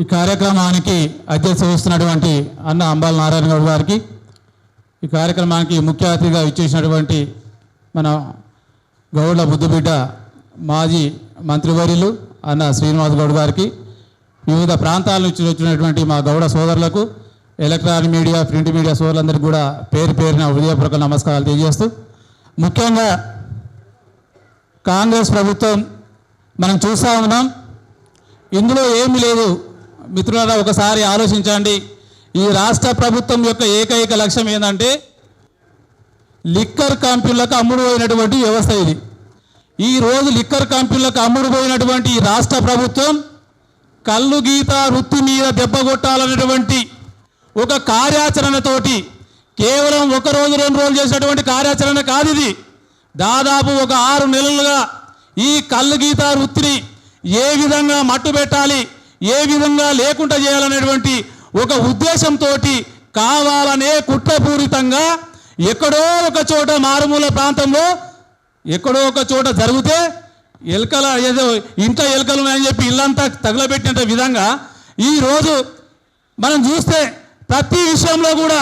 ఈ కార్యక్రమానికి అధ్యక్ష వహిస్తున్నటువంటి అన్న అంబాల నారాయణ గౌడ్ గారికి ఈ కార్యక్రమానికి ముఖ్య అతిథిగా ఇచ్చేసినటువంటి మన గౌడ్ల బుద్ధిబిడ్డ మాజీ మంత్రివర్యులు అన్న శ్రీనివాస్ గౌడ్ గారికి వివిధ ప్రాంతాల నుంచి వచ్చినటువంటి మా గౌడ సోదరులకు ఎలక్ట్రానిక్ మీడియా ప్రింట్ మీడియా సోదరులందరికీ కూడా పేరు పేరున హృదయపూర్వక నమస్కారాలు తెలియజేస్తూ ముఖ్యంగా కాంగ్రెస్ ప్రభుత్వం మనం చూస్తూ ఉన్నాం ఇందులో ఏమీ లేదు. మిత్రులారా ఒకసారి ఆలోచించండి. ఈ రాష్ట్ర ప్రభుత్వం యొక్క ఏకైక లక్ష్యం ఏంటంటే లిక్కర్ కంపెనీలకు అమ్ముడు పోయినటువంటి వ్యవస్థ ఇది. ఈ రోజు లిక్కర్ కంపెనీలకు అమ్ముడు పోయినటువంటి ఈ రాష్ట్ర ప్రభుత్వం కళ్ళు గీత వృత్తి మీద దెబ్బ కొట్టాలనేటువంటి ఒక కార్యాచరణతోటి కేవలం ఒక రోజు రెండు రోజులు చేసినటువంటి కార్యాచరణ కాదు ఇది. దాదాపు ఒక ఆరు నెలలుగా ఈ కళ్ళు గీత వృత్తిని ఏ విధంగా మట్టు పెట్టాలి ఏ విధంగా లేకుండా చేయాలనేటువంటి ఒక ఉద్దేశంతో కావాలనే కుట్రపూరితంగా ఎక్కడో ఒక చోట మారుమూల ప్రాంతంలో ఎక్కడో ఒక చోట జరిగితే ఎలుకల ఏదో ఇంట్లో ఎలుకలు ఉన్నాయని చెప్పి ఇల్లంతా తగలబెట్టిన విధంగా ఈరోజు మనం చూస్తే ప్రతి విషయంలో కూడా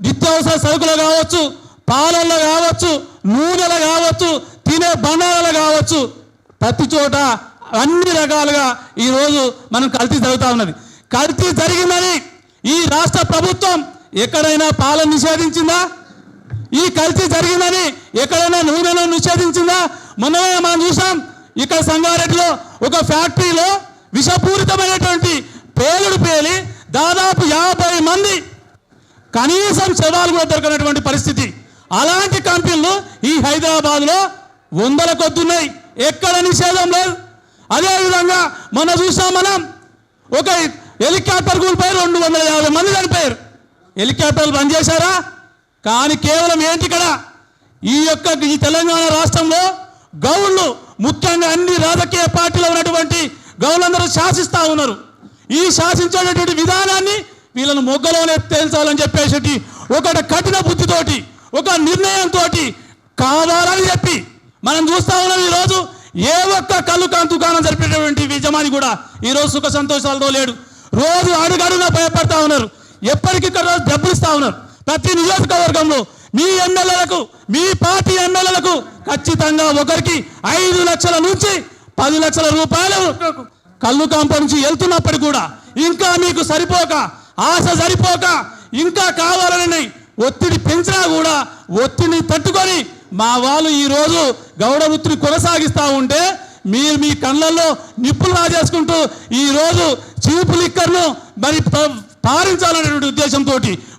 నిత్యావసర సరుకులు కావచ్చు పాలల్లో కావచ్చు నూనెలు కావచ్చు తినే బండారాలు కావచ్చు ప్రతి చోట అన్ని రకాలుగా ఈరోజు మనం కల్తీ జరుగుతూ ఉన్నది. కల్తీ జరిగిందని ఈ రాష్ట్ర ప్రభుత్వం ఎక్కడైనా పాలన నిషేధించిందా? ఈ కల్తీ జరిగిందని ఎక్కడైనా నూనెను నిషేధించిందా? మొన్ననే మనం చూసాం ఇక్కడ సంగారెడ్డిలో ఒక ఫ్యాక్టరీలో విషపూరితమైనటువంటి పేలుడు పేలి దాదాపు యాభై మంది కనీసం శవాలు కూడా దొరకనటువంటి పరిస్థితి. అలాంటి కంపెనీలు ఈ హైదరాబాద్లో వందల కొద్దున్నాయి. ఎక్కడ నిషేధం లేదు. అదేవిధంగా మొన్న చూసాం మనం ఒక హెలికాప్టర్ కూలిపోయి రెండు వందల యాభై మంది చనిపోయారు. హెలికాప్టర్లు బంద్ చేశారా? కానీ కేవలం ఏంటి ఇక్కడ? ఈ యొక్క ఈ తెలంగాణ రాష్ట్రంలో గౌళ్ళు ముఖ్యంగా అన్ని రాజకీయ పార్టీలో ఉన్నటువంటి గౌలందరూ శాసిస్తూ ఉన్నారు. ఈ శాసించేటటువంటి విధానాన్ని వీళ్ళను మొగ్గలోనే తేల్చాలని చెప్పేసి ఒకటి కఠిన బుద్ధితోటి ఒక నిర్ణయంతో కావాలని చెప్పి మనం చూస్తా ఉన్నాం ఈరోజు. ఏ ఒక్క కళ్ళు దుకాణం జరిపేటటువంటి యజమాని కూడా ఈరోజు సుఖ సంతోషాలతో లేడు. రోజు అడుగడుగునా భయపడతా ఉన్నారు. ఎప్పటికిక్కడ రోజు డబ్బులు ఇస్తా ఉన్నారు. ప్రతి నియోజకవర్గంలో మీ ఎమ్మెల్యేలకు మీ పార్టీ ఎమ్మెల్యేలకు ఖచ్చితంగా ఒకరికి ఐదు లక్షల నుంచి పది లక్షల రూపాయలు కళ్ళు కాంప నుంచి వెళ్తున్నప్పటికీ కూడా ఇంకా మీకు సరిపోక ఆశ సరిపోక ఇంకా కావాలని ఒత్తిడి పెంచినా కూడా ఒత్తిడిని తట్టుకొని మా వాళ్ళు ఈరోజు గౌడ వృత్తిని కొనసాగిస్తూ ఉంటే మీరు మీ కళ్ళల్లో నిప్పులు రాజేసుకుంటూ ఈరోజు చీపు లిక్కర్ను మరి పారించాలనేటువంటి ఉద్దేశంతో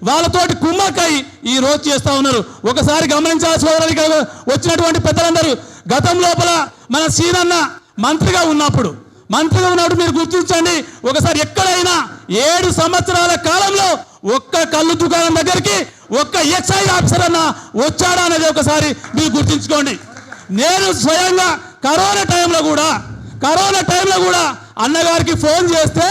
వాళ్ళతోటి కుమ్మక్కై ఈ రోజు చేస్తూ ఉన్నారు. ఒకసారి గమనించాల్సి సోదరులు వచ్చినటువంటి పెద్దలందరూ గతం లోపల మన సీనన్న మంత్రిగా ఉన్నప్పుడు మంత్రిగా ఉన్నప్పుడు మీరు గుర్తించండి ఒకసారి ఎక్కడైనా ఏడు సంవత్సరాల కాలంలో ఒక్క కళ్ళు దుకాణం దగ్గరికి ఒక్క ఎక్సైజ్ ఆఫీసర్ అన్న వచ్చాడా అనేది ఒకసారి మీరు గుర్తించుకోండి. నేను స్వయంగా కరోనా టైంలో కూడా కరోనా టైంలో కూడా అన్నగారికి ఫోన్ చేస్తే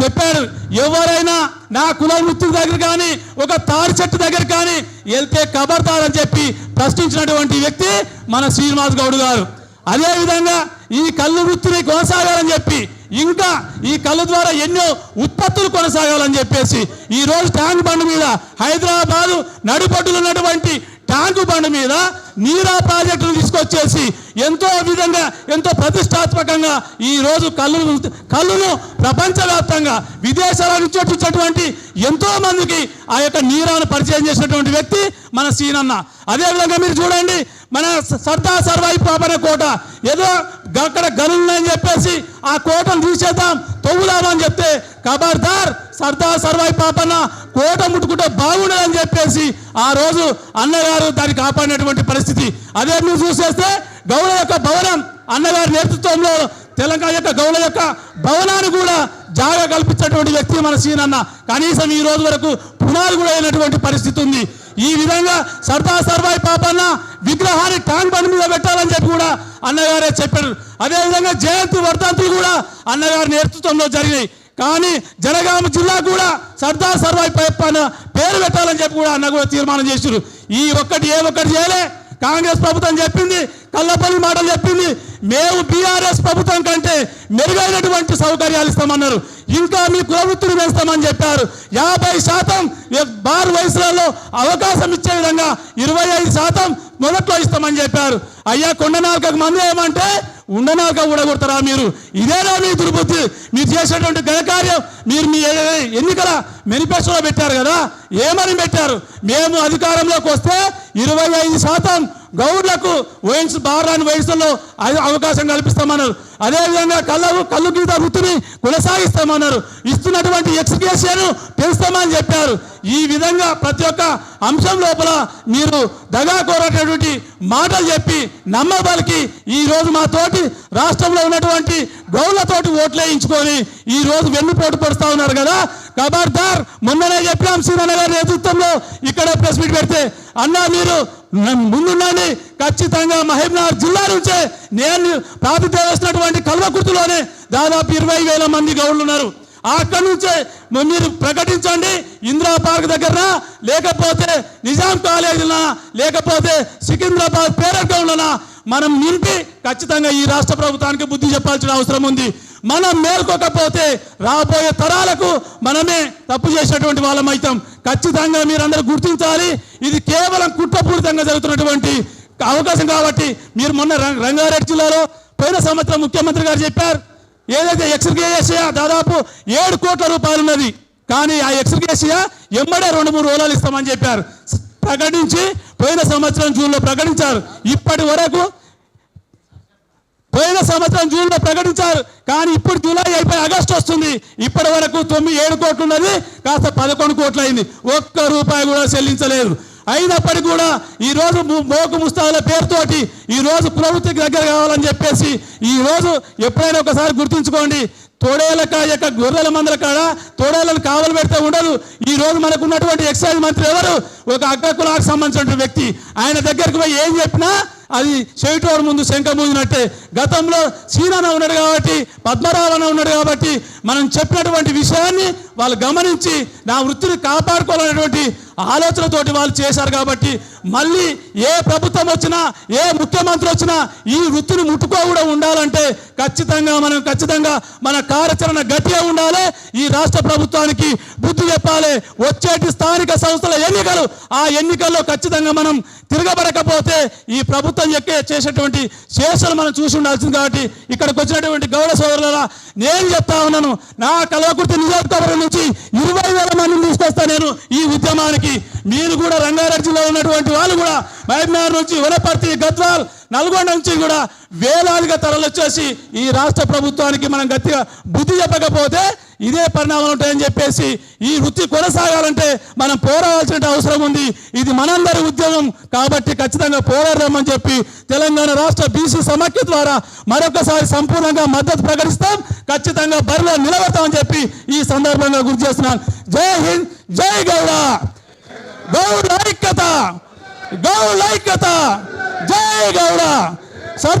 చెప్పాడు ఎవరైనా నా కుల వృత్తి దగ్గర కానీ ఒక తాడి చెట్టు దగ్గర కానీ వెళ్తే కబర్తాడని చెప్పి ప్రశ్నించినటువంటి వ్యక్తి మన శ్రీనివాస్ గౌడ్ గారు. అదేవిధంగా ఈ కళ్ళు వృత్తిని కొనసాగాలని చెప్పి ఇంకా ఈ కళ్ళు ద్వారా ఎన్నో ఉత్పత్తులు కొనసాగాలని చెప్పేసి ఈ రోజు ట్యాంక్ బండ్ మీద హైదరాబాదు నడిపట్టులు ఉన్నటువంటి ట్యాంకు బండ మీద నీరా ప్రాజెక్టును తీసుకొచ్చేసి ఎంతో విధంగా ఎంతో ప్రతిష్టాత్మకంగా ఈరోజు కళ్ళు కళ్ళును ప్రపంచవ్యాప్తంగా విదేశాల నుంచి వచ్చినటువంటి ఎంతో మందికి ఆ యొక్క నీరాను పరిచయం చేసినటువంటి వ్యక్తి మన సీనన్న. అదేవిధంగా మీరు చూడండి మన సర్దార్ సర్వాయి పాపన కోట. ఏదో అక్కడ అని చెప్పేసి ఆ కోటను తీసేద్దాం. తొవ్వుదామని చెప్తే ఖబర్దార్ సర్దార్ సర్వాయి పాపన్న కోట ముట్టుకుంటే బాగుండదని చెప్పేసి ఆ రోజు అన్నగారు దాన్ని కాపాడినటువంటి పరిస్థితి. అదే మీరు చూసేస్తే గౌడ యొక్క భవనం అన్నగారి నేతృత్వంలో తెలంగాణ యొక్క గౌడ యొక్క భవనాన్ని కూడా జాగా కల్పించినటువంటి వ్యక్తి మన సీనన్న. కనీసం ఈ రోజు వరకు పునాది కూడా అయినటువంటి పరిస్థితి ఉంది. ఈ విధంగా సర్దార్ సర్వాయి పాపన్న విగ్రహాన్ని ట్యాంక్ బండ్ మీద పెట్టాలని చెప్పి కూడా అన్నగారే చెప్పారు. అదేవిధంగా జయంతి వర్ధంతులు కూడా అన్నగారి నేతృత్వంలో జరిగినాయి. కానీ జనగామ జిల్లా కూడా సర్దార్ సర్వాయి పైపన్న పేరు పెట్టాలని చెప్పి కూడా అన్న కూడా తీర్మానం చేశారు ఈ ఒక్కటి ఏ ఒక్కటి చేయలే. కాంగ్రెస్ ప్రభుత్వం చెప్పింది కళ్ళపల్లి మాటలు చెప్పింది. మేము బీఆర్ఎస్ ప్రభుత్వం కంటే మెరుగైనటువంటి సౌకర్యాలు ఇస్తామన్నారు. ఇంకా మీ కులవృత్తిని వేస్తామని చెప్పారు. యాభై శాతం బారు బార్ వయసులలో అవకాశం ఇచ్చే విధంగా ఇరవై ఐదు శాతం మొదట్లో ఇస్తామని చెప్పారు. అయ్యా కొండనాల్కకు మంది ఏమంటే ఉండనాక ఊడగొడతారా మీరు? ఇదేనా మీ దుర్బుద్ధి? మీరు చేసేటువంటి ఘనకార్యం మీరు మీ ఎన్నికల మేనిఫెస్టోలో పెట్టారు కదా? ఏమని పెట్టారు? మేము అధికారంలోకి వస్తే ఇరవై ఐదు శాతం గౌడ్లకు వయసు బారాని వయసులో అవకాశం కల్పిస్తామన్నారు. అదేవిధంగా కళ్ళకు కళ్ళు గీత వృత్తిని కొనసాగిస్తామన్నారు. ఇస్తున్నటువంటి ఎక్స్కేషన్ పెంచుతామని చెప్పారు. ఈ విధంగా ప్రతి ఒక్క అంశం లోపల మీరు దగా కోరేటటువంటి మాటలు చెప్పి నమ్మబలికి ఈరోజు మా తోటి రాష్ట్రంలో ఉన్నటువంటి గౌళ్ళతోటి ఓట్లు వేయించుకొని ఈరోజు వెన్నుపోటు పడుతూ ఉన్నారు కదా. ఖబర్దార్ మొన్ననే చెప్పాం సీనన్న గారి నేతృత్వంలో ఇక్కడ ప్రెస్ మీట్ పెడితే అన్నా మీరు న- ఖచ్చితంగా మహబూబ్నగర్ జిల్లా నుంచే నేను ప్రాతిథ్యం వేసినటువంటి కల్వకుర్తిలోనే దాదాపు ఇరవై వేల మంది గౌళ్ళు ఉన్నారు. అక్కడి నుంచే మీరు ప్రకటించండి ఇందిరా పార్క్ దగ్గర లేకపోతే నిజాం కాలేజీనా? లేకపోతే సికింద్రాబాద్ పేరే గ్రౌండ్లనా? మనం నింపి ఖచ్చితంగా ఈ రాష్ట్ర ప్రభుత్వానికి బుద్ధి చెప్పాల్సిన అవసరం ఉంది. మనం మేల్కొకపోతే రాబోయే తరాలకు మనమే తప్పు చేసినటువంటి వాళ్ళం అవుతాం. ఖచ్చితంగా మీరందరూ గుర్తించాలి. ఇది కేవలం కుట్రపూరితంగా జరుగుతున్నటువంటి అవకాశం కాబట్టి మీరు మొన్న రంగారెడ్డి జిల్లాలో పోయిన సంవత్సరం ముఖ్యమంత్రి గారు చెప్పారు. ఏదైతే ఎక్స్గ్రేషియా దాదాపు ఏడు కోట్ల రూపాయలు ఉన్నది. కానీ ఆ ఎక్స్గ్రేషియా ఎమ్మడే రెండు మూడు రోజులు ఇస్తామని చెప్పారు. ప్రకటించి పోయిన సంవత్సరం జూన్లో ప్రకటించారు. ఇప్పటి వరకు పోయిన సంవత్సరం జూన్లో ప్రకటించారు. కానీ ఇప్పుడు జూలై అయిపోయి ఆగస్టు వస్తుంది. ఇప్పటి వరకు తొమ్మిది ఏడు కోట్లు ఉన్నది. కాస్త పదకొండు కోట్లు అయింది. ఒక్క రూపాయి కూడా చెల్లించలేదు. అయినప్పటికీ కూడా ఈ రోజు మోకు ముస్తాదుల పేరుతోటి ఈరోజు ప్రభుత్వకి దగ్గర కావాలని చెప్పేసి ఈ రోజు ఎప్పుడైనా ఒకసారి గుర్తుంచుకోండి. తోడేళ్ళ యొక్క గొర్రెల మందల కాడ తోడేళ్ళను కావలు పెడితే ఉండదు. ఈ రోజు మనకు ఉన్నటువంటి ఎక్సైజ్ మంత్రి ఎవరు? ఒక అక్క కులాకు సంబంధించిన వ్యక్తి. ఆయన దగ్గరికి పోయి ఏం చెప్పినా అది చెవిటోడు ముందు శంఖమూజినట్టే గతంలో సీనన్న ఉన్నాడు కాబట్టి పద్మరావణ ఉన్నాడు కాబట్టి మనం చెప్పినటువంటి విషయాన్ని వాళ్ళు గమనించి నా వృత్తిని కాపాడుకోవాలనేటువంటి ఆలోచనతోటి వాళ్ళు చేశారు కాబట్టి మళ్ళీ ఏ ప్రభుత్వం వచ్చినా ఏ ముఖ్యమంత్రి వచ్చినా ఈ వృత్తిని ముట్టుకోకుండా ఉండాలంటే ఖచ్చితంగా మనం ఖచ్చితంగా మన కార్యాచరణ గట్టిగా ఉండాలి. ఈ రాష్ట్ర ప్రభుత్వానికి బుద్ధి చెప్పాలి. వచ్చేటి స్థానిక సంస్థల ఎన్నికలు ఆ ఎన్నికల్లో ఖచ్చితంగా మనం తిరగబడకపోతే ఈ ప్రభుత్వం ఎక్కే చేసేటువంటి శేషాలు మనం చూసి ఉండాల్సింది కాబట్టి ఇక్కడికి వచ్చినటువంటి గౌడ సోదరుల నేను చెప్తా ఉన్నాను నా కలవకుర్తి నియోజకవర్గం నుంచి ఇరవై వేల మందిని తీసుకొస్తా నేను ఈ ఉద్యమానికి. మీరు కూడా రంగారెడ్డి జిల్లాలో ఉన్నటువంటి వాళ్ళు కూడా మహబూబ్నగర్ నుంచి వనపర్తి గద్వాల్ నల్గొండ నుంచి కూడా వేలాదిగా తరలొచ్చేసి ఈ రాష్ట్ర ప్రభుత్వానికి మనం గట్టిగా బుద్ధి చెప్పకపోతే ఇదే పరిణామాలు ఉంటాయని చెప్పేసి ఈ వృత్తి కొనసాగాలంటే మనం పోరాడాల్సిన అవసరం ఉంది. ఇది మనందరి ఉద్యోగం కాబట్టి ఖచ్చితంగా పోరాడదామని చెప్పి తెలంగాణ రాష్ట్ర బీసీ సమాఖ్య ద్వారా మరొకసారి సంపూర్ణంగా మద్దతు ప్రకటిస్తాం. ఖచ్చితంగా బరిలో నిలబడతామని చెప్పి ఈ సందర్భంగా గుర్తు చేస్తున్నాను. జై హింద్ జై గౌడ గౌడ ఐక్యత గౌడ ఐక్యత జై గౌడ సర్దార్